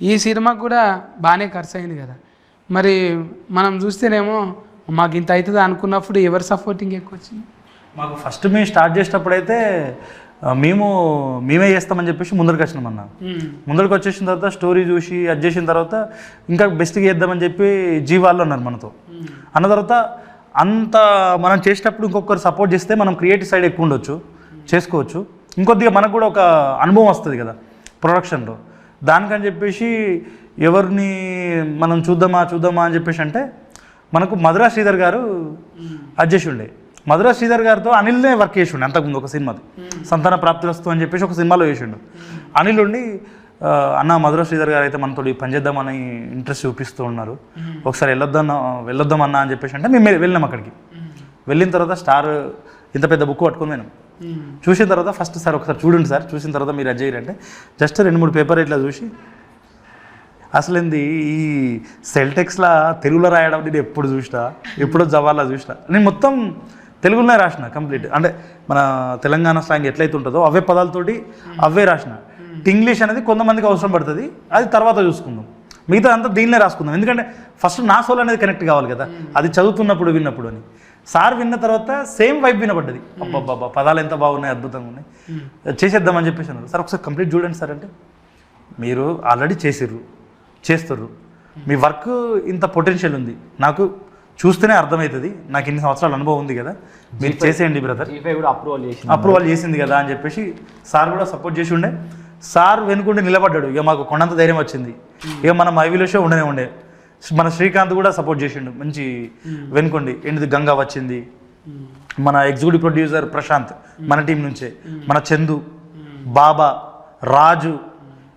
ఈ సినిమాకు కూడా బాగానే ఖర్చు అయింది కదా. మరి మనం చూస్తేనేమో మాకు ఇంత అవుతుంది అనుకున్నప్పుడు ఎవరు సపోర్టింగ్ ఎక్కువ వచ్చింది? మాకు ఫస్ట్ మేము స్టార్ట్ చేసేటప్పుడు అయితే ఆ, మేము మేమే చేస్తామని చెప్పేసి ముందరికి వచ్చినాం అన్న. ముందరికి వచ్చేసిన తర్వాత స్టోరీ చూసి అది చేసిన తర్వాత ఇంకా బెస్ట్గా చేద్దామని చెప్పి జీవాళ్ళు అన్నారు మనతో. అన్న తర్వాత అంత మనం చేసేటప్పుడు ఇంకొకరు సపోర్ట్ చేస్తే మనం క్రియేటివ్ సైడ్ ఎక్కువ ఉండొచ్చు చేసుకోవచ్చు. ఇంకొద్దిగా మనకు కూడా ఒక అనుభవం వస్తుంది కదా ప్రొడక్షన్లో దానికని చెప్పేసి ఎవరిని మనం చూద్దామా చూద్దామా అని చెప్పేసి అంటే మనకు మధురా శ్రీధర్ గారు ఉండే మధురా శ్రీధర్ గారితో అనిల్నే వర్క్ చేసి ఉండే అంతకుముందు ఒక సినిమాది. సంతాన ప్రాప్తి వస్తు అని చెప్పేసి ఒక సినిమాలో చేసిండు. అనిల్ ఉండి అన్న మధురా శ్రీధర్ గారు అయితే మనతో పనిచేద్దామని ఇంట్రెస్ట్ చూపిస్తూ ఉన్నారు. ఒకసారి వెళ్ళొద్దాం వెళ్ళొద్దామన్నా అని చెప్పేసి అంటే మేము వెళ్ళినాం అక్కడికి. వెళ్ళిన తర్వాత స్టార్ ఇంత పెద్ద బుక్ పట్టుకొని పోయినాం. చూసిన తర్వాత ఫస్ట్ సార్ ఒకసారి చూడండి సార్. చూసిన తర్వాత మీరు అది చేయరంటే జస్ట్ రెండు మూడు పేపర్ ఇట్లా చూసి అసలు ఏంది ఈ సెల్టెక్స్లా తెలుగులో రాయడం నేను ఎప్పుడు చూసినా ఎప్పుడో జవాలా చూసినా. నేను మొత్తం తెలుగులోనే రాసిన కంప్లీట్ అంటే మన తెలంగాణ స్లాంగ్ ఎట్లయితే ఉంటుందో అవే పదాలతోటి అవే రాసిన. ఇంగ్లీష్ అనేది కొంతమందికి అవసరం పడుతుంది. అది తర్వాత చూసుకుందాం. మిగతా అంతా దీనిలో రాసుకుందాం. ఎందుకంటే ఫస్ట్ నా సోల్ అనేది కనెక్ట్ కావాలి కదా. అది చదువుతున్నప్పుడు విన్నప్పుడు అని. సార్ విన్న తర్వాత సేమ్ వైబ్ వినపడ్డది అబ్బబ్బబ్బా పదాలు ఎంత బాగున్నాయి అద్భుతంగా ఉన్నాయి. చేసేద్దామని చెప్పేసి అన్నారు. సార్ ఒకసారి కంప్లీట్ చూడండి సార్ అంటే మీరు ఆల్రెడీ చేసిర్రు చేస్తుర్రు. మీ వర్క్ ఇంత పొటెన్షియల్ ఉంది. నాకు చూస్తేనే అర్థమవుతుంది. నాకు ఇన్ని సంవత్సరాల అనుభవం ఉంది కదా. మీరు చేసేయండి బ్రదర్ అప్రూవల్ చేసి అప్రూవల్ చేసింది. కదా అని చెప్పేసి సార్ కూడా సపోర్ట్ చేసి ఉండే. సార్ వెనుకుండి నిలబడ్డాడు. ఇక మాకు కొండంత ధైర్యం వచ్చింది. ఇక మన మైవిలో షో ఉండనే ఉండే. మన శ్రీకాంత్ కూడా సపోర్ట్ చేసిండు. మంచి వెనుకోండి. ఏంటిది? గంగా వచ్చింది. మన ఎగ్జిక్యూటివ్ ప్రొడ్యూసర్ ప్రశాంత్ మన టీం నుంచే. మన చందు బాబా రాజు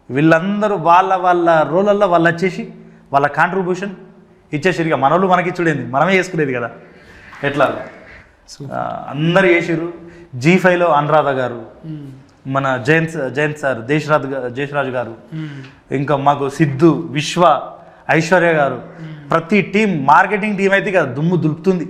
వీళ్ళందరూ వాళ్ళ వాళ్ళ రోలల్లో వాళ్ళు వచ్చేసి వాళ్ళ కాంట్రిబ్యూషన్ ఇచ్చేసారు ఇక మనోళ్ళు మనకి చూడేది మనమే చేసుకునేది కదా. ఎట్లా? అందరు చేసిర్రు. జీ ఫైవ్లో అనురాధ గారు మన జయంత్ జయంత్ సార్ దేశరాజ్ జయశ్రాజ్ గారు ఇంకా మాకు సిద్ధు విశ్వ ఐశ్వర్య గారు. ప్రతి టీం మార్కెటింగ్ టీం అయితే కదా దుమ్ము దులుపుతుంది.